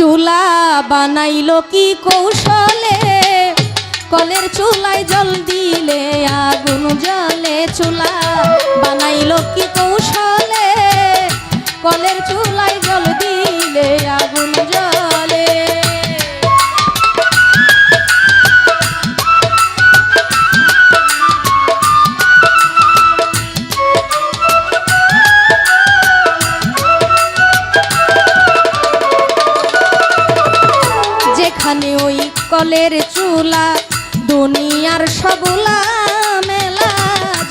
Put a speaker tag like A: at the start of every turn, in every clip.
A: চুলা বানাইলো কি কৌশলে? কলের চুলায় জল দিলে আগুন জলে যেখানে ওই কলের চুলা, দুনিয়ার সবুলা মেলা,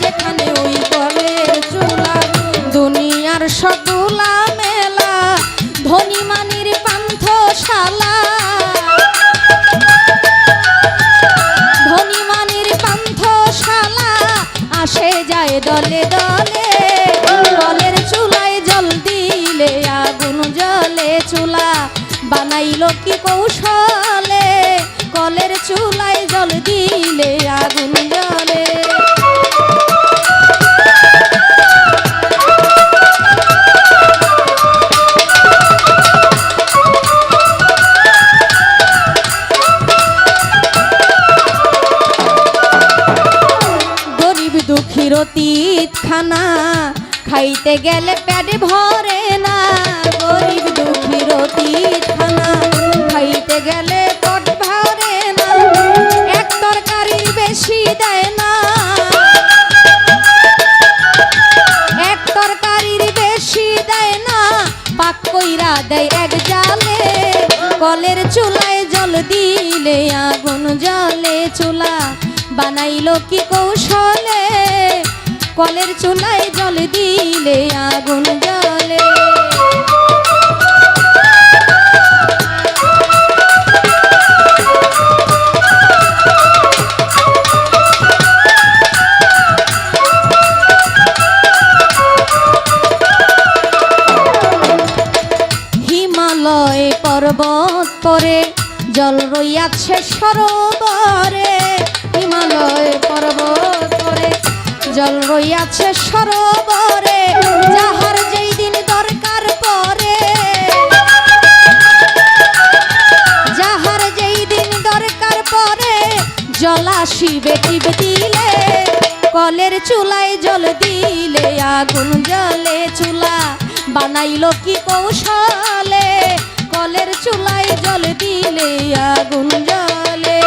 A: যেখানে ওই কলের চুলা, দুনিয়ার সবুলা মেলা, ধনী মানির পান্থশালা। ধনী মানির যায় দলে দলে, কলের চুলায় জল দিলে, আগুন জলে চুলা। বানাইলো কি কৌশলে? কলের চুলায় জল দিলে আগুন জলে গরিব দুঃখীর অতীত খানা খাইতে গেলে পেটে ভরে না। গরিব দুঃখীর অতীত চুলায় জল দিলে, আগুন জলে চুলা বানাইলো কি কৌশলে? কলের চুলায় জল দিলে, আগুন জলে জল রইয়াছে সরোবরে, হিমালয় পর্বত পরে। জল রইয়াছে সরোবরে, যাহার যেই দিন দরকার পরে। যাহার যেই দিন দরকার পরে, জল আসিবে দিলে, কলের চুলায় জল দিলে, আগুন জলে চুলা বানাইল কি কৌশলে। কলের চুলায় জল দিলে আগুন জলে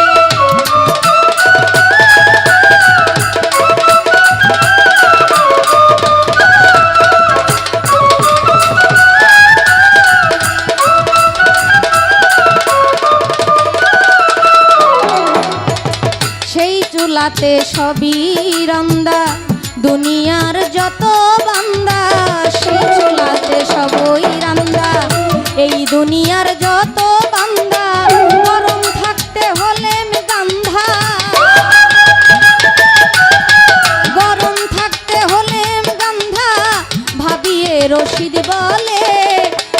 A: সেই চুলাতে সবই রান্দা দুনিয়ার যত দুনিয়ার যত বান্দা গরম থাকতে হলে গান্ধা গরম থাকতে হলে গান্ধা ভাবিয়ে রশিদ বলে,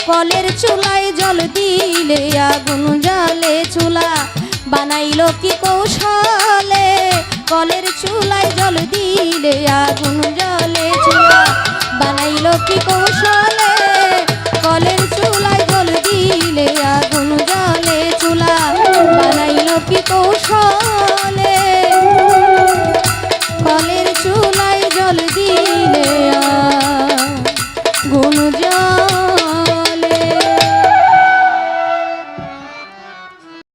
A: কলের চুলায় জল দিলে, আগুন জলে চুলা বানাইলো কি কৌশলে, কলের চুলায় জল দিলে, আগুন জলে চুলা বানাইলো কি কৌশলে। কি কৌশলে